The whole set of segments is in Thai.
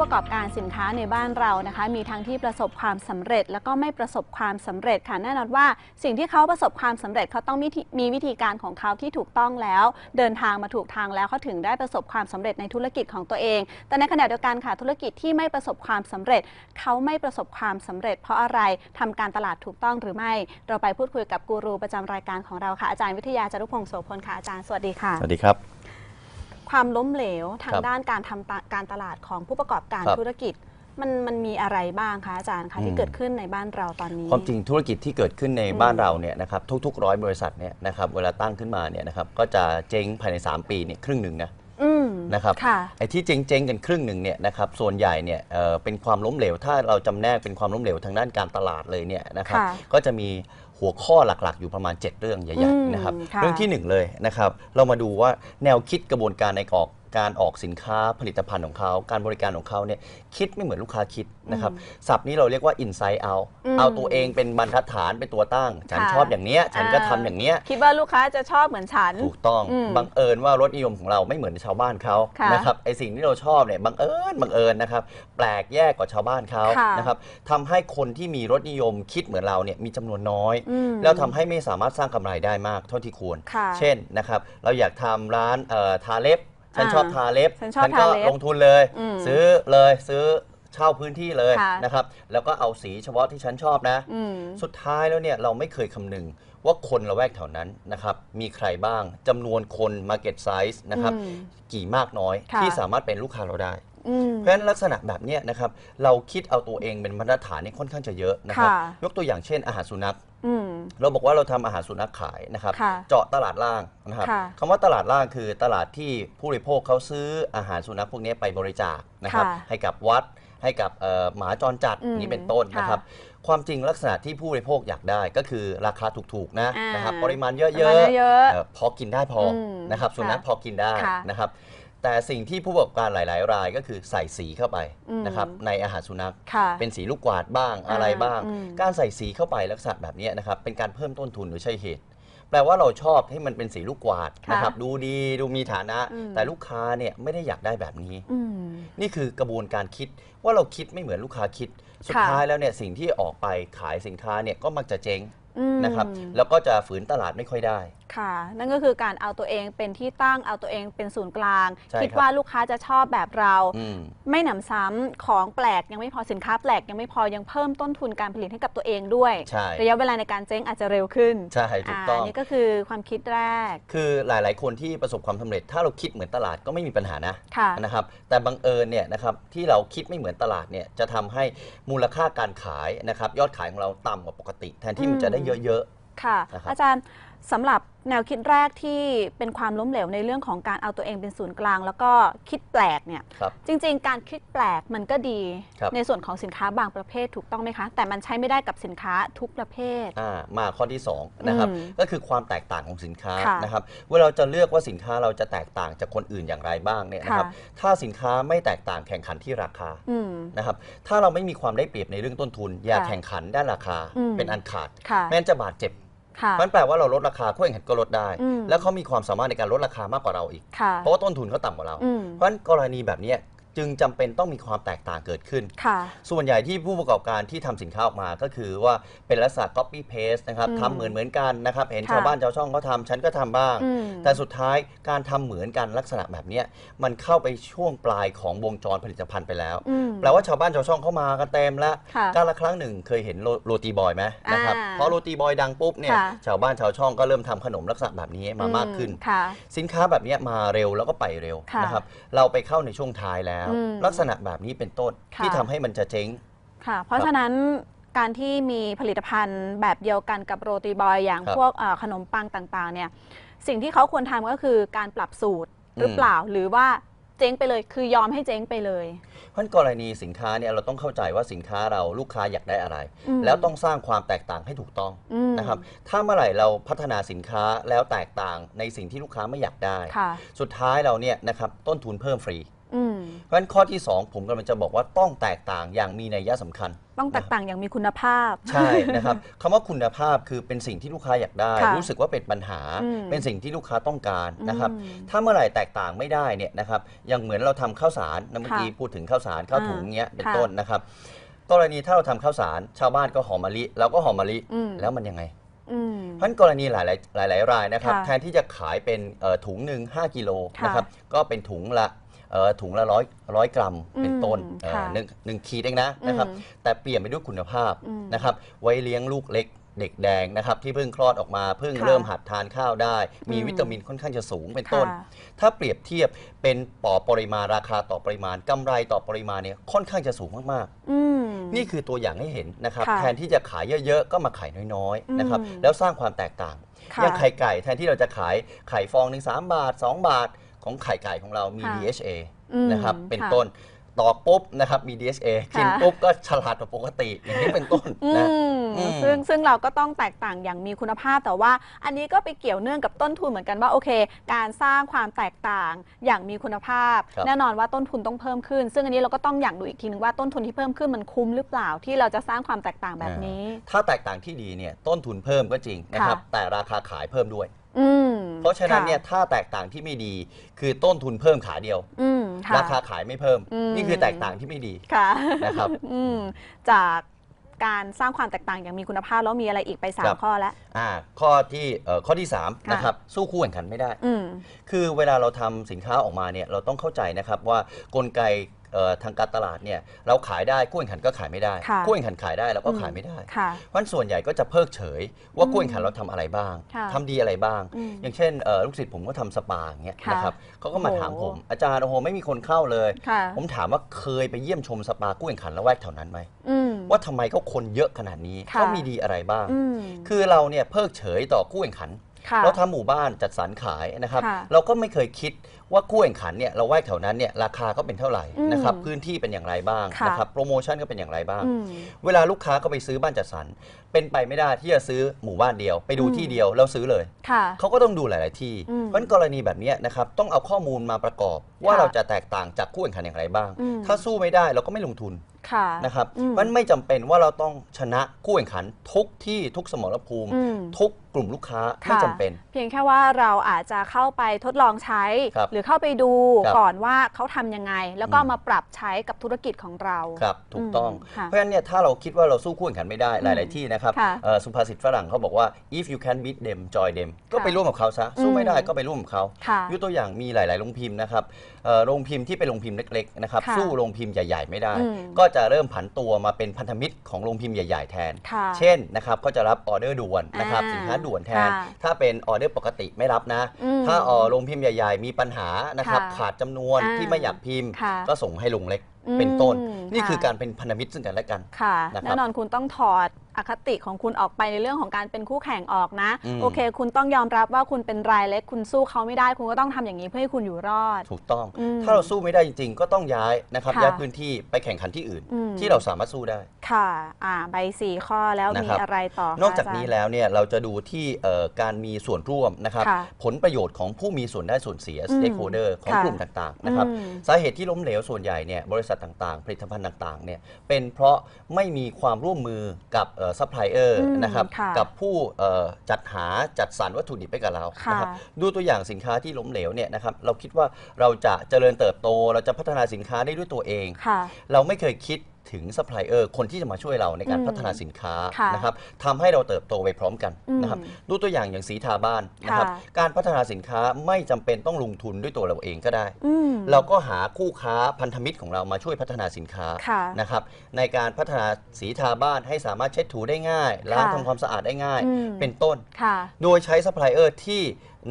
ประกอบการสินค้าในบ้านเรานะคะ มีทั้งที่ประสบความสำเร็จ แล้วก็ไม่ประสบความสำเร็จค่ะแน่นอนว่า สิ่งที่เขาประสบความสำเร็จเขาต้องมีที่มีวิธีการของเขาที่ถูกต้องแล้ว เดินทางมาถูกทางแล้วเขาถึงได้ประสบความสำเร็จในธุรกิจของตัวเอง แต่ในขณะเดียวกันค่ะธุรกิจที่ไม่ประสบความสำเร็จ เขาไม่ประสบความสำเร็จ เพราะอะไรทำการตลาดถูกต้องหรือไม่ เราไปพูดคุยกับกูรูประจำรายการของเราค่ะอาจารย์วิทยาจารุพงศ์โสพลค่ะอาจารย์สวัสดีค่ะสวัสดีครับ ความล้มเหลวทางครับด้านการทำตะการตลาดของผู้ประกอบการครับธุรกิจมันมันมีอะไรบ้างคะอาจารย์คะอืที่มเกิดขึ้นในบ้านเราตอนนี้ความจริงธุรกิจที่เกิดขึ้นในอืมบ้านเราเนี่ยนะครับทุกๆร้อยบริษัทเนี่ยนะครับเวลาตั้งขึ้นมาเนี่ยนะครับก็จะเจ๊งภายใน 3 ปีเนี่ยครึ่งหนึ่งนะอืม นะครับค่ะไอ้ที่เจ๊งๆกันครึ่งหนึ่งเนี่ยนะครับส่วนใหญ่เนี่ยเอ่อเป็นความล้มเหลว ถ้าเราจำแนกเป็นความล้มเหลวทางด้านการตลาดเลยเนี่ยนะครับค่ะก็จะมีหัวข้อหลักๆ อยู่ประมาณ 7 เรื่องใหอืญ่มๆนะครับค่ะ เรื่องที่หนึ่งเลยนะครับเรามาดูว่าแนวคิดกระบวนการในออก การออกสินค้าผลิตภัณฑ์ของเขา การบริการของเขาเนี่ยคิดไม่เหมือนลูกค้าคิดนะครับศัพท์นี้เราเรียกว่า inside out อืมเอาตัวเองเป็นบรรทัดฐานเป็นตัวตั้ง ฉันค่ะชอบอย่างเนี้ยฉันก็อ่าทำอย่างเนี้ยคิดว่าลูกค้าจะชอบเหมือนฉัน ถูกต้องอืมบังเอิญว่ารสนิยมของเราไม่เหมือนชาวบ้านเขาค่ะนะครับไอสิ่งที่เราชอบเนี่ยบังเอิญบังเอิญนะครับแปลกแยกกว่าชาวบ้านเขาค่ะนะครับทำให้คนที่มีรสนิยมคิดเหมือนเราเนี่ยมีจำนวนน้อยอืมแล้วทำให้ไม่สามารถสร้างกำไรได้มากเท่าที่ควรค่ะเช่นนะครับเราอยากทำร้านเอ่อทาเล็บ ฉันอ่าชอบทาเล็บฉันชอบก็ทาเล็บลงทุนเลย อืมซื้อเลยซื้อเช่าพื้นที่เลยค่ะ นะครับ แล้วก็เอาสีเฉพาะที่ฉันชอบนะ อืม สุดท้ายแล้วเนี่ยเราไม่เคยคำนึงว่าคนละแวกแถวนั้นนะครับมีใครบ้างจำนวนคน Market Size นะครับอืมกี่มากน้อยค่ะ ที่สามารถเป็นลูกค้าเราได้ อืม เพราะฉะนั้นลักษณะแบบเนี้ยนะครับเราคิดเอาตัวเองเป็นมาตรฐานนี่ค่อนข้างจะเยอะนะครับค่ะ ยกตัวอย่างเช่นอาหารสุนัข อืม เราบอกว่าเราทำอาหารสุนัขขายนะครับ ค่ะเจาะตลาดล่างนะครับค่ะคำว่าตลาดล่างคือตลาดที่ผู้บริโภคเขาซื้ออาหารสุนัขพวกนี้ไปบริจาคนะครับ ค่ะให้กับวัด ให้กับเอ่อหมาจรจัดอืมนี้เป็นต้นค่ะนะครับ ความจริงลักษณะที่ผู้บริโภคอยากได้ก็คือราคาถูกๆนะอ่านนะครับ ปริมาณเยอะปริมาณเยอะๆเอ่อพอกินได้พออมนะครับสุนัขค่ะพอกินได้ค่ะ นะครับ แต่สิ่งที่ผู้ประกอบการหลาย ๆ รายก็คือใส่สีเข้าไปอืมนะครับในอาหารสุนัข ค่ะ เป็นสีลูกกวาดบ้างอะไรบ้าง อืม การใส่สีเข้าไปลักษณะแบบนี้นะครับเป็นการเพิ่มต้นทุนหรือใช่เหตุ แปลว่าเราชอบให้มันเป็นสีลูกกวาดค่ะนะครับดูดีดูมีฐานะ อืม แต่ลูกค้าเนี่ยไม่ได้อยากได้แบบนี้ อืม นี่คือกระบวนการคิดว่าเราคิดไม่เหมือนลูกค้าคิด สุดค่ะ ท้ายแล้วเนี่ยสิ่งที่ออกไปขายสินค้าเนี่ยก็มักจะเจ๊ง อืมนะครับแล้วก็จะฝืนตลาดไม่ค่อยได้ ค่ะ นั่นก็คือการเอาตัวเองเป็นที่ตั้งเอาตัวเองเป็นศูนย์กลาง ใช่คิดครับ ว่าลูกค้าจะชอบแบบเรา อืม ไม่หนำซ้ำของแปลกยังไม่พอสินค้าแปลกยังไม่พอยังเพิ่มต้นทุนการผลิตให้กับตัวเองด้วย ใช่ ระยะเวลาในการเจ๊งอาจจะเร็วขึ้นใช่ถูกต้องานี่ก็คือความคิดแรกคือหลาย ๆ คนที่ประสบความสำเร็จ ถ้าเราคิดเหมือนตลาดก็ไม่มีปัญหานะ ค่ะ นะครับแต่บังเอิญเนี่ยนะครับที่เราคิดไม่เหมือนตลาดเนี่ยจะทำให้มูลค่าการขายนะครับยอดขายของเราต่ำกว่าปกติ แทนที่มันจะได้เยอะ ค่ะ นะครับ อาจารย์ สำหรับแนวคิดแรกที่เป็นความล้มเหลวในเรื่องของการเอาตัวเองเป็นศูนย์กลาง แล้วก็คิดแปลกเนี่ยๆครับจริง ๆ การคิดแปลกมันก็ดี ครับในส่วนของสินค้าบางประเภทถูกต้องไหมคะ แต่มันใช้ไม่ได้กับสินค้าทุกประเภท อ่ามาข้อที่2นะครับอืมก็คือความแตกต่างของสินค้าค่ะนะครับเวลาเราจะเลือกว่าสินค้าเราจะแตกต่างจากคนอื่นอย่างไรบ้างเนี่ยนะครับค่ะ ถ้าสินค้าไม่แตกต่างแข่งขันที่ราคาอืม นะครับถ้าเราไม่มีความได้เปรียบในเรื่องต้นทุน อย่าค่ะแข่งขันด้านราคาอืม เป็นอันขาด ค่ะ แม้นจะบาดเจ็บ ค่ะ มันแปลว่าเราลดราคาคู่แข่งขันก็ลดได้ อืมแล้วเขามีความสามารถในการลดราคามากกว่าเราอีก ค่ะ เพราะว่าต้นทุนเขาต่ำกว่าเรา อืม เพราะฉะนั้นกรณีแบบเนี้ย จึงจำเป็นต้องมีความแตกต่างเกิดขึ้น ค่ะ ส่วนใหญ่ที่ผู้ประกอบการที่ทำสินค้าออกมาก็คือว่าเป็นลักษณะ copy paste นะครับอืมทำเหมือนเหมือนกันนะครับ เห็นค่ะชาวบ้านชาวช่องเขาทำฉันก็ทำบ้าง อืม แต่สุดท้ายการทำเหมือนกันลักษณะแบบเนี้ยมันเข้าไปช่วงปลายของวงจรผลิตภัณฑ์ไปแล้ว อืม แปลว่าชาวบ้านชาวช่องเข้ามากันเต็มแล้วค่ะการละครั้งหนึ่งเคยเห็นโรโรตีบอยไหมนะครับอ่าพอโรตีบอยดังปุ๊บเนี่ยค่ะ ชาวบ้านชาวช่องก็เริ่มทำขนมลักษณะแบบนี้มามากขึ้นค่ะ สินค้าแบบเนี้ยมาเร็วแล้วก็ไปเร็วค่ะนะครับ เราไปเข้าในช่วงท้ายแล้วอืมลักษณะแบบนี้เป็นต้นค่ะ ที่ทำให้มันจะเจ๊ง ค่ะ เพราะฉะนั้นการที่มีผลิตภัณฑ์แบบเดียวกันกับโรตีบอยอย่างครับพวกเอ่อขนมปังต่างๆ เนี่ย สิ่งที่เขาควรทำก็คือการปรับสูตรหรือเปล่า หรือว่าเจ๊งไปเลย คือยอมให้เจ๊งไปเลย เพราะฉะนั้นกรณีสินค้าเนี่ยเราต้องเข้าใจว่าสินค้าเราลูกค้าอยากได้อะไร อืมแล้วต้องสร้างความแตกต่างให้ถูกต้องอืม นะครับถ้าเมื่อไหร่เราพัฒนาสินค้าแล้วแตกต่างในสิ่งที่ลูกค้าไม่อยากได้ ค่ะ สุดท้ายเราเนี่ยนะครับต้นทุนเพิ่มฟรี อืมเพราะฉะนั้นข้อที่ 2 ผมกำลังจะบอกว่าต้องแตกต่างอย่างมีนัยสำคัญ ต้องแตกต่างอย่างมีคุณภาพ ใช่นะครับคำว่าคุณภาพคือเป็นสิ่งที่ลูกค้าอยากได้ ค่ะรู้สึกว่าเป็นปัญหา อืมเป็นสิ่งที่ลูกค้าต้องการนะครับ อืมถ้าเมื่อไหร่แตกต่างไม่ได้เนี่ยนะครับอย่างเหมือนเราทำข้าวสารนะเมื่อกี้ค่ะพูดถึงข้าวสารข้าวถุงอ่าเงี้ยเป็นค่ะต้นนะครับกรณีถ้าเราทำข้าวสาร ชาวบ้านก็หอมมะลิเราก็หอมมะลิอืม แล้วมันยังไง อืม เพราะฉะนั้นกรณีหลายๆหลาย ๆ รายนะครับค่ะแทนที่จะขายเป็นเอ่อถุงหนึ่ง5กิโลค่ะนะครับก็เป็นถุงละเอ่อ ถุงละร้อยร้อยกรัมเป็นต้นอืมเอ่อค่ะหนึ่งหนึ่งขีดเองนะนะครับอืมแต่เปลี่ยนไปด้วยคุณภาพอืมนะครับไว้เลี้ยงลูกเล็กเด็กแดงนะครับที่เพิ่งคลอดออกมาเพิ่งค่ะเริ่มหัดทานข้าวได้ มีอืมวิตามินค่อนข้างจะสูงเป็นต้นค่ะถ้าเปรียบเทียบเป็นต่อปริมาณราคาต่อปริมาณกำไรต่อปริมาณเนี่ยค่อนข้างจะสูงมากอืมๆนี่คือตัวอย่างให้เห็นนะครับค่ะแทนที่จะขายเยอะๆ ก็มาขายน้อยๆนะครับอืมแล้วสร้างความแตกต่างค่ะอย่างไข่ไก่แทนที่เราจะขายไข่ฟองหนึ่งสามบาท 2 บาท ของไข่ไก่ของเรามี ค่ะ DHA อืมนะครับเป็นค่ะ ต้นตอกปุ๊บนะครับมี DHA กินค่ะ ปุ๊บก็ฉลาดกว่าปกติอย่างนี้เป็นต้นอืนะ มอืมซึ่งซึ่งเราก็ต้องแตกต่างอย่างมีคุณภาพแต่ว่า อันนี้ก็ไปเกี่ยวเนื่องกับต้นทุนเหมือนกันว่าโอเค การสร้างความแตกต่างอย่างมีคุณภาพ ครับ แน่นอนว่าต้นทุนต้องเพิ่มขึ้น ซึ่งอันนี้เราก็ต้องอย่างดูอีกทีนึงว่าต้นทุนที่เพิ่มขึ้นมันคุ้มหรือเปล่าที่เราจะสร้างความแตกต่างแบบนี้ ถ้าแตกต่างที่ดีเนี่ยต้นทุนเพิ่มก็จริงนะครับ ค่ะ แต่ราคาขายเพิ่มด้วย อืมเพราะฉะนั้นเนี่ยค่ถ้าแตกต่างที่ไม่ดี คือต้นทุนเพิ่มขาเดียวอืมะราคาขายไม่เพิ่ม อืม นี่คือแตกต่างที่ไม่ดีค่ะนะครับ อืมจากการสร้างความแตกต่างอย่างมีคุณภาพแล้วมีอะไรอีกไปสาครัมบ ข้อแล้ว อ่าข้อที่เอ่อข้อที่3ค่ะ นะครับสู้คู่แข่งขันไม่ได้ อืม คือเวลาเราทำสินค้าออกมาเนี่ยเราต้องเข้าใจนะครับว่ากลไกเอ่อ ทางการตลาดเนี่ยเราขายได้คู่แข่งขันก็ขายไม่ได้ค่ะคู่แข่งขันขายได้เราก็ขายไม่ได้ค่ะเพราะฉะนั้นส่วนใหญ่ก็จะเพิกเฉย ว่าอืมคู่แข่งขันเราทำอะไรบ้างค่ะทำดีอะไรบ้างอืมอย่างเช่นเอ่อลูกศิษย์ผมก็ทำสปาอย่างเงี้ยค่ะนะครับเขาก็มาโอ้โหถามผมอาจารย์โอ้โหไม่มีคนเข้าเลยค่ะผมถามว่าเคยไปเยี่ยมชมสปาคู่แข่งขันละแวกแถวนั้นไหมอืมว่าทำไมเขาคนเยอะขนาดนี้ค่ะเขามีดีอะไรบ้างอืมคือเราเนี่ยเพิกเฉยต่อคู่แข่งขันค่ะ เราทำหมู่บ้านจัดสรรขายนะครับค่ะเราก็ไม่เคยคิดว่าคู่แข่งขันเนี่ยเราแวกแถวนั้นเนี่ยราคาก็เป็นเท่าไหร่อืมนะครับพื้นที่เป็นอย่างไรบ้างค่ะนะครับโปรโมชั่นก็เป็นอย่างไรบ้างอืมเวลาลูกค้าก็ไปซื้อบ้านจัดสรรเป็นไปไม่ได้ที่จะซื้อหมู่บ้านเดียว ไปดูอืมที่เดียวแล้วซื้อเลยค่ะเขาก็ต้องดูหลาย ๆ ที่อืมเพราะฉะนั้นกรณีแบบเนี้ยนะครับต้องเอาข้อมูลมาประกอบ ว่าค่ะเราจะแตกต่างจากคู่แข่งขันอย่างไรบ้างอืมถ้าสู้ไม่ได้เราก็ไม่ลงทุนค่ะนะครับอืมเพราะฉะนั้นไม่จำเป็นว่าเราต้องชนะคู่แข่งขันทุกที่ทุกสมรภูมิอืมทุกกลุ่มลูกค้าไม่ค่ะจำเป็น เพียงแค่ว่าเราอาจจะเข้าไปทดลองใช้ ครับหรือเข้าไปดูครับก่อนว่าเขาทำยังไง แล้วก็อืม มาปรับใช้กับธุรกิจของเรา ครับ ถูกต้องค่ะเพราะฉะนั้นเนี่ยถ้าเราคิดว่าเราสู้คู่แข่งขันไม่ได้หลาย ๆ ที่นะครับค่ะเอ่อสุภาษิตฝรั่งเขาบอกว่า if you can beat them join them ก็ไปร่วมกับเขาซะ สู้ไม่ได้ก็ไปร่วมกับเขาค่ะยกตัวอย่างมีหลาย ๆ โรงพิมพ์นะครับเอ่อโรงพิมพ์ที่เป็นโรงพิมพ์เล็ก ๆ นะครับ ค่ะสู้โรงพิมพ์ใหญ่ ๆ ไม่ได้ อืมก็จะเริ่มผันตัวมาเป็นพันธมิตรของโรงพิมพ์ใหญ่ ๆ แทน ค่ะเช่นนะครับก็จะรับออเดอร์ด่วนนะครับอ่าสินค้าด่วนแทน ค่ะถ้าเป็นออเดอร์ปกติไม่รับนะ อืมถ้าเอ่อโรงพิมพ์ใหญ่ ๆ มีปัญหานะครับค่ะขาดจำนวนอ่าที่ไม่อยากพิมพ์ ค่ะก็ส่งให้โรงเล็กอืมเป็นต้นนี่ค่ะ คือการเป็นพันธมิตรซึ่งกันและกัน ค่ะนะครับแน่นอนคุณต้องถอด อคติของคุณออกไปในเรื่องของการเป็นคู่แข่งออกนะ อืม โอเค คุณต้องยอมรับว่าคุณเป็นรายเล็ก คุณสู้เขาไม่ได้ คุณก็ต้องทำอย่างนี้เพื่อให้คุณอยู่รอด ถูกต้อง อืมถ้าเราสู้ไม่ได้จริง ๆ ก็ต้องย้ายนะครับค่ะ ย้ายพื้นที่ไปแข่งขันที่อื่น อืมที่เราสามารถสู้ได้ ค่ะ อ่า ใบสี่ข้อแล้วนะมีครับ อะไรต่อคะนอกจากนี้รย์ แล้วเนี่ยเราจะดูที่เอ่อการมีส่วนร่วมนะครับค่ะผลประโยชน์ของผู้มีส่วนได้ส่วนเสีย อืม stakeholder ของค่ะกลุ่มต่างๆนะครับอืม สาเหตุที่ล้มเหลวส่วนใหญ่เนี่ยบริษัทต่างๆ ผลิตภัณฑ์ต่างๆเนี่ยเป็นเพราะไม่มีความร่วมมือกับซัพพลายเออร์อืมนะครับค่ะกับผู้เอ่อจัดหาจัดสรรวัตถุดิบไปกับเราค่ะนะครับดูตัวอย่างสินค้าที่ล้มเหลวเนี่ยนะครับเราคิดว่าเราจะเจริญเติบโต เราจะพัฒนาสินค้าได้ด้วยตัวเอง ค่ะ เราไม่เคยคิด ถึงซัพพลายเออร์คนที่จะมาช่วยเราในการอืมพัฒนาสินค้าค่ะนะครับทำให้เราเติบโตไปพร้อมกันอืมนะครับดูตัวอย่างอย่างสีทาบ้านนะครับค่ะ การพัฒนาสินค้าไม่จำเป็นต้องลงทุนด้วยตัวเราเองก็ได้ อืม เราก็หาคู่ค้าพันธมิตรของเรามาช่วยพัฒนาสินค้าค่ะนะครับในการพัฒนาสีทาบ้านให้สามารถเช็ดถูได้ง่ายล้างค่ะทำความสะอาดได้ง่าย อืม เป็นต้น ค่ะ โดยใช้ซัพพลายเออร์ที่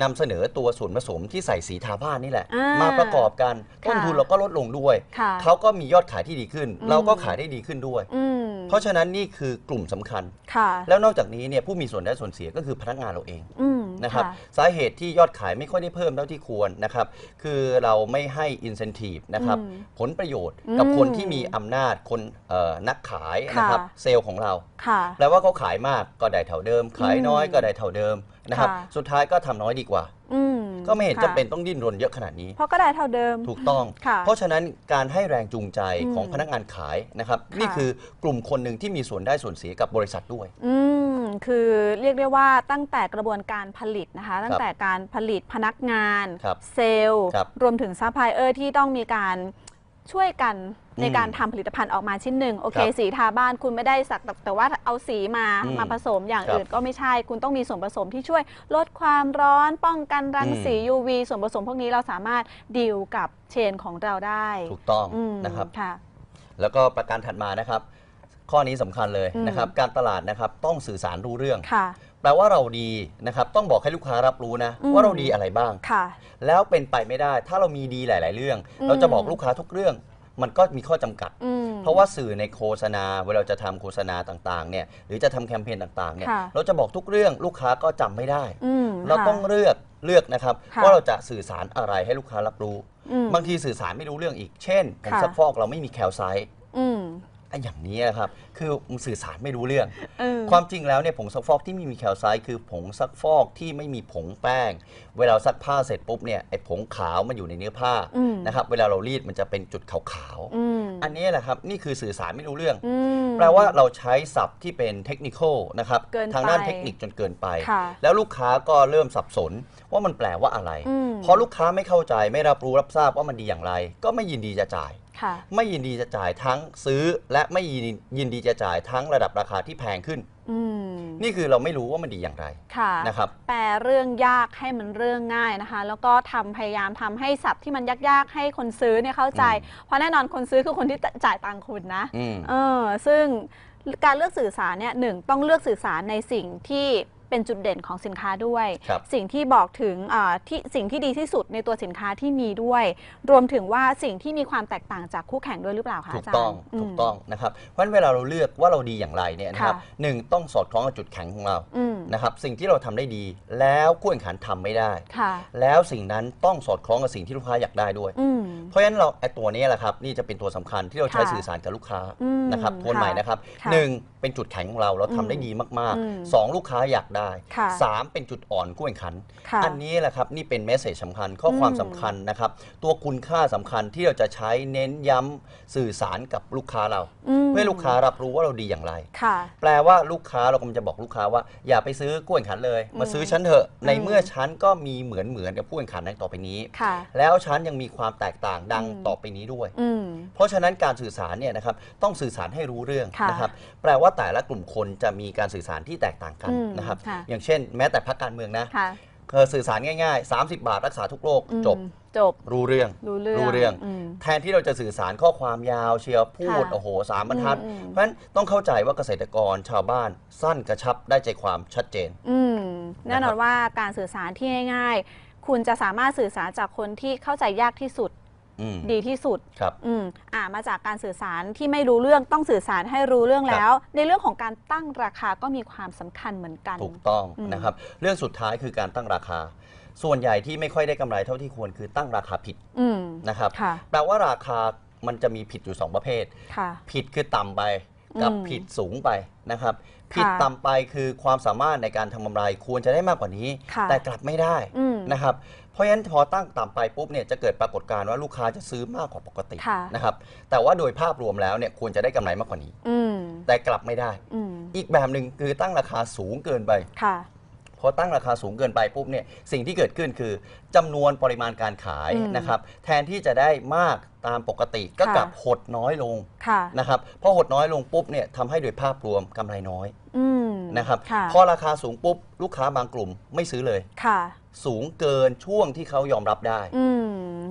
นำเสนอตัวส่วนผสมที่ใส่สีทาบ้านนี่แหละ อ่ามมาประกอบกันค่ะต้นทุนเราก็ลดลงด้วย ค่ะเขาก็มียอดขายที่ดีขึ้น อืม เราก็ขายได้ดีขึ้นด้วย อืมเพราะฉะนั้นนี่คือกลุ่มสำคัญ ค่ะแล้วนอกจากนี้เนี่ยผู้มีส่วนได้ส่วนเสียก็คือพนักงานเราเอง อืม นะครับค่ะสาเหตุที่ยอดขายไม่ค่อยได้เพิ่มเท่าที่ควรนะครับคือเราไม่ให้ incentive นะครับอืมผลประโยชน์กับอืมคนที่มีอำนาจคนเอ่อนักขายค่ะนะครับเซลล์ของเราค่ะ แปลว่าเขาขายมากก็ได้เท่าเดิม ขายน้อยอืมก็ได้เท่าเดิมนะครับค่ะ สุดท้ายก็ทำน้อยดีกว่า อืม ก็ไม่เห็นค่ะ จำเป็นต้องดิ้นรนเยอะขนาดนี้ เพราะก็ได้เท่าเดิม ถูกต้อง ค่ะเพราะฉะนั้นการให้แรงจูงใจอืมของพนักงานขายนะครับ ค่ะ นี่คือกลุ่มคนหนึ่งที่มีส่วนได้ส่วนเสียกับบริษัทด้วย อืมคือเรียกได้ว่าตั้งแต่กระบวนการผลิตนะคะ ตั้งแต่การผลิตพนักงาน ครับเซลล์ ครับรวมถึงซัพพลายเออร์ที่ต้องมีการ ช่วยกันในอืมการทำผลิตภัณฑ์ออกมาชิ้นหนึ่งโอเคครับสีทาบ้านคุณไม่ได้สักแต่แต่ว่าเอาสีมาอืมมาผสมอย่างครับอื่นก็ไม่ใช่ คุณต้องมีส่วนผสมที่ช่วยลดความร้อนป้องกันรังสีอืม UV ส่วนผสมพวกนี้เราสามารถดีลกับเชนของเราได้ ถูกต้องอืมนะครับค่ะแล้วก็ประการถัดมานะครับ ข้อนี้สำคัญเลยอืมนะครับ การตลาดนะครับต้องสื่อสารรู้เรื่อง ค่ะ แปลว่าเราดีนะครับ ต้องบอกให้ลูกค้ารับรู้นะ อืม ว่าเราดีอะไรบ้าง ค่ะ แล้วเป็นไปไม่ได้ ถ้าเรามีดีหลาย ๆ เรื่อง อืม เราจะบอกลูกค้าทุกเรื่อง มันก็มีข้อจำกัด อืม เพราะว่าสื่อในโฆษณาเวลาจะทำโฆษณาต่าง ๆ เนี่ย หรือจะทำแคมเปญต่าง ๆ เนี่ย ค่ะ เราจะบอกทุกเรื่องลูกค้าก็จำไม่ได้ อืมเราค่ะ ต้องเลือกเลือกนะครับค่ะว่าเราจะสื่อสารอะไรให้ลูกค้ารับรู้ อืมบางทีสื่อสารไม่รู้เรื่องอีก เช่นผมค่ะ ซักฟอกเราไม่มีแคลไซต์ อืม ไอ้อย่างนี้นะครับ คือสื่อสารไม่รู้เรื่องเออความจริงแล้วเนี่ยผงซักฟอกที่ไม่มีแคลไซต์คือผงซักฟอกที่ไม่มีผงแป้ง เวลาซักผ้าเสร็จปุ๊บเนี่ยไอ้ผงขาวมันอยู่ในเนื้อผ้าอืมนะครับ เวลาเรารีดมันจะเป็นจุดขาวอืมๆอันนี้แหละครับนี่คือสื่อสารไม่รู้เรื่องอืมแปลว่าเราใช้ศัพท์ที่เป็นเทคนิคอลนะครับเกินไปทางด้านเทคนิคจนเกินไปค่ะแล้วลูกค้าก็เริ่มสับสนว่ามันแปลว่าอะไรอืมพอลูกค้าไม่เข้าใจไม่รับรู้รับทราบว่ามันดีอย่างไร ก็ไม่ยินดีจะจ่ายค่ะ ไม่ยินดีจะจ่ายทั้งซื้อ และไม่ยินยินดีจะจ่ายทั้งระดับราคาที่แพงขึ้นอืมนี่คือเราไม่รู้ว่ามันดีอย่างไรค่ะนะครับ แปลเรื่องยากให้มันเรื่องง่ายนะคะ แล้วก็ทำพยายามทำให้ศัพท์ที่มันยากๆ ให้คนซื้อเนี่ยเข้าใจอืมเพราะแน่นอนคนซื้อคือคนที่จ่ายตังค์คุณนะอืมเออซึ่งการเลือกสื่อสารเนี่ยหนึ่งต้องเลือกสื่อสารในสิ่งที่ เป็นจุดเด่นของสินค้าด้วย ครับสิ่งที่บอกถึงอ่าที่สิ่งที่ดีที่สุดในตัวสินค้าที่มีด้วย รวมถึงว่าสิ่งที่มีความแตกต่างจากคู่แข่งด้วยหรือเปล่าคะถูอากจารย์ต้องมถูกต้องนะครับเพราะฉะนั้นเวลาเราเลือกว่าเราดีอย่างไรเนี่ยนะครับค่ะหนึ่งต้องสอดคล้องกับจุดแข็งของเราอืมนะครับสิ่งที่เราทำได้ดี แล้วคู่แข่งขันทำไม่ได้ ค่ะ แล้วสิ่งนั้นต้องสอดคล้องกับสิ่งที่ลูกค้าอยากได้ด้วย อืม เพราะฉะนั้นเราไอ้ตัวนี้แหละครับนี่จะเป็นตัวสำคัญที่เราใช้ค่ะสื่อสารกับลูกค้าอืมนะครับทวนค่ะใหม่นะครับค่ะหนึ่งเป็นจุดแข็งของเราเราทำได้ดีมากอืมๆสองลูกค้าอยากได้ค่ะสามเป็นจุดอ่อนคู่แข่งขันค่ะอันนี้แหละครับนี่เป็นเมสเซจสำคัญข้อความอืมสำคัญนะครับ ตัวคุณค่าสำคัญที่เราจะใช้เน้นย้ำสื่อสารกับลูกค้าเรามเพื่อให้ลูกค้ารับรู้ว่าเราดีอย่างไรค่ะแปลว่าลูกค้าเรากำลังจะบอกลูกค้าว่า อย่าไปซื้อกู้แข่งขันเลย มาซื้อฉันเถอะในเมื่อฉันก็มีเหมือนเหมือนกับผู้แข่งขันในต่อไปนี้ค่ะแล้วฉันยังมีความแตกต่างดังอืมต่อไปนี้ด้วยอืมเพราะฉะนั้นการสื่อสารเนี่ยนะครับต้องสื่อสารให้รู้เรื่องค่ะนะครับแปลว่าแต่ละกลุ่มคนจะมีการสื่อสารที่แตกต่างกันอืมนะครับค่ะอย่างเช่น แม้แต่พรรคการเมืองนะค่ะเออสื่อสารง่ายๆ 30 บาทรักษาทุกโรคอืมจบจบรู้เรื่องรู้เรื่องรู้เรื่องมแทนที่เราจะสื่อสารข้อความยาวเชียวพูดค่ะโอ้โหสามบรรทัดอืมอืมเพราะฉะนั้นต้องเข้าใจว่าเกษตรกรชาวบ้านสั้นกระชับได้ใจความชัดเจนอืมแน่นอนว่าการสื่อสารที่ง่าย ๆ คุณจะสามารถสื่อสารจากคนที่เข้าใจยากที่สุด อืม ดีที่สุด ครับ อืมอ่ามาจากการสื่อสารที่ไม่รู้เรื่องต้องสื่อสารให้รู้เรื่องแล้ว ในเรื่องของการตั้งราคาก็มีความสำคัญเหมือนกัน ถูกต้องอืม นะครับ เรื่องสุดท้ายคือการตั้งราคา ส่วนใหญ่ที่ไม่ค่อยได้กำไรเท่าที่ควรคือตั้งราคาผิดอืมนะครับค่ะแปลว่าราคามันจะมีผิดอยู่2ประเภท ค่ะ ผิดคือต่ำไปกับอืมผิดสูงไปนะครับ ผิดค่ะต่ำไปคือความสามารถในการทำกำไรควรจะได้มากกว่านี้ ค่ะ แต่กลับไม่ได้ อืม นะครับ เพราะฉะนั้นพอตั้งต่ำไปปุ๊บเนี่ยจะเกิดปรากฏการณ์ว่าลูกค้าจะซื้อมากกว่าปกติค่ะ นะครับ แต่ว่าโดยภาพรวมแล้วเนี่ยควรจะได้กำไรมากกว่านี้ อืมแต่กลับไม่ได้ อืมอีกแบบหนึ่งคือตั้งราคาสูงเกินไป ค่ะ พอตั้งราคาสูงเกินไปปุ๊บเนี่ยสิ่งที่เกิดขึ้นคือจำนวนปริมาณการขายอืมนะครับแทนที่จะได้มากตามปกติก็ค่ะ กลับหดน้อยลงค่ะ นะครับพอหดน้อยลงปุ๊บเนี่ยทำให้โดยภาพรวมกำไรน้อยอืมนะครับค่ะพอราคาสูงปุ๊บลูกค้าบางกลุ่มไม่ซื้อเลย ค่ะ สูงเกินช่วงที่เขายอมรับได้ อืม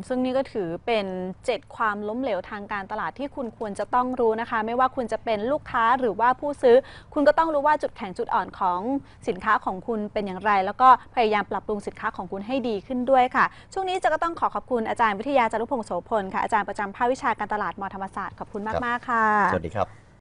ซึ่งนี่ก็ถือเป็น 7 ความล้มเหลวทางการตลาดที่คุณควรจะต้องรู้นะคะ ไม่ว่าคุณจะเป็นลูกค้าหรือว่าผู้ซื้อ คุณก็ต้องรู้ว่าจุดแข็งจุดอ่อนของสินค้าของคุณเป็นอย่างไร แล้วก็พยายามปรับปรุงสินค้าของคุณให้ดีขึ้นด้วยค่ะ ช่วงนี้จะก็ต้องขอขอบคุณอาจารย์วิทยาจารุพงศ์โสพลค่ะอาจารย์ประจำภาควิชาการตลาดมธรรมศาสตร์ขอบคุณครับมากๆค่ะ สวัสดีครับ